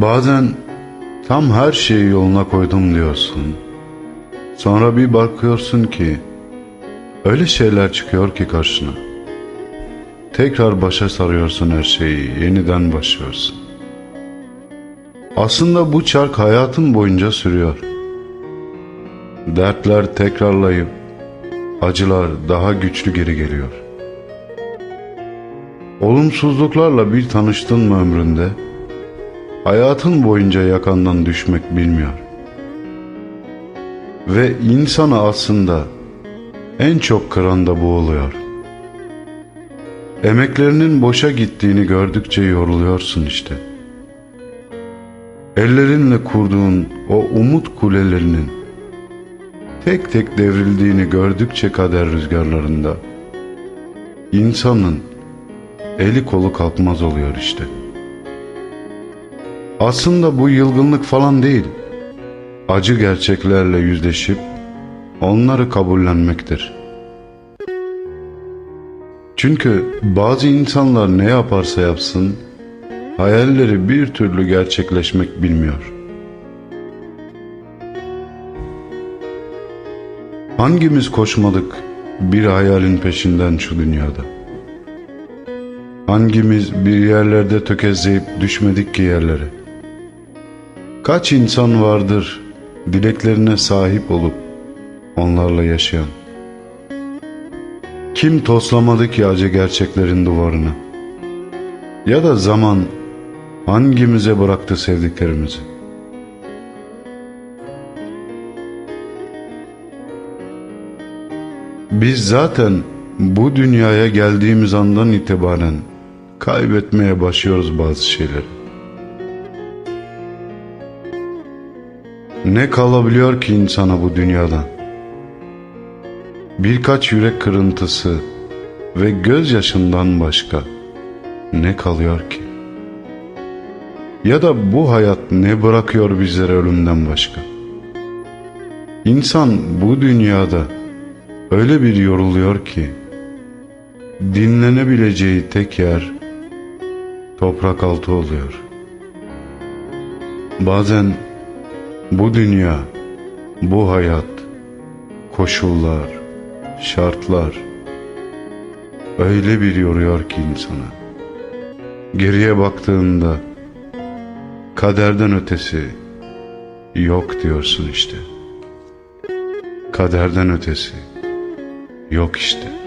Bazen tam her şeyi yoluna koydum diyorsun. Sonra bir bakıyorsun ki öyle şeyler çıkıyor ki karşına. Tekrar başa sarıyorsun her şeyi, yeniden başlıyorsun. Aslında bu çark hayatın boyunca sürüyor. Dertler tekrarlayıp acılar daha güçlü geri geliyor. Olumsuzluklarla bir tanıştın mı ömründe? Hayatın boyunca yakandan düşmek bilmiyor. Ve insanı aslında en çok kıran da bu oluyor. Emeklerinin boşa gittiğini gördükçe yoruluyorsun işte. Ellerinle kurduğun o umut kulelerinin tek tek devrildiğini gördükçe kader rüzgarlarında insanın eli kolu kalkmaz oluyor işte.'' Aslında bu yılgınlık falan değil. Acı gerçeklerle yüzleşip onları kabullenmektir. Çünkü bazı insanlar ne yaparsa yapsın hayalleri bir türlü gerçekleşmek bilmiyor. Hangimiz koşmadık bir hayalin peşinden şu dünyada? Hangimiz bir yerlerde tökezleyip düşmedik ki yerlere? Kaç insan vardır dileklerine sahip olup onlarla yaşayan? Kim toslamadı ki acı gerçeklerin duvarını? Ya da zaman hangimize bıraktı sevdiklerimizi? Biz zaten bu dünyaya geldiğimiz andan itibaren kaybetmeye başlıyoruz bazı şeyleri. Ne kalabiliyor ki insana bu dünyadan? Birkaç yürek kırıntısı ve gözyaşından başka ne kalıyor ki? Ya da bu hayat ne bırakıyor bizlere ölümden başka? İnsan bu dünyada öyle bir yoruluyor ki dinlenebileceği tek yer toprak altı oluyor. Bazen bu dünya, bu hayat, koşullar, şartlar öyle bir yoruyor ki insana. Geriye baktığında kaderden ötesi yok diyorsun işte. Kaderden ötesi yok işte.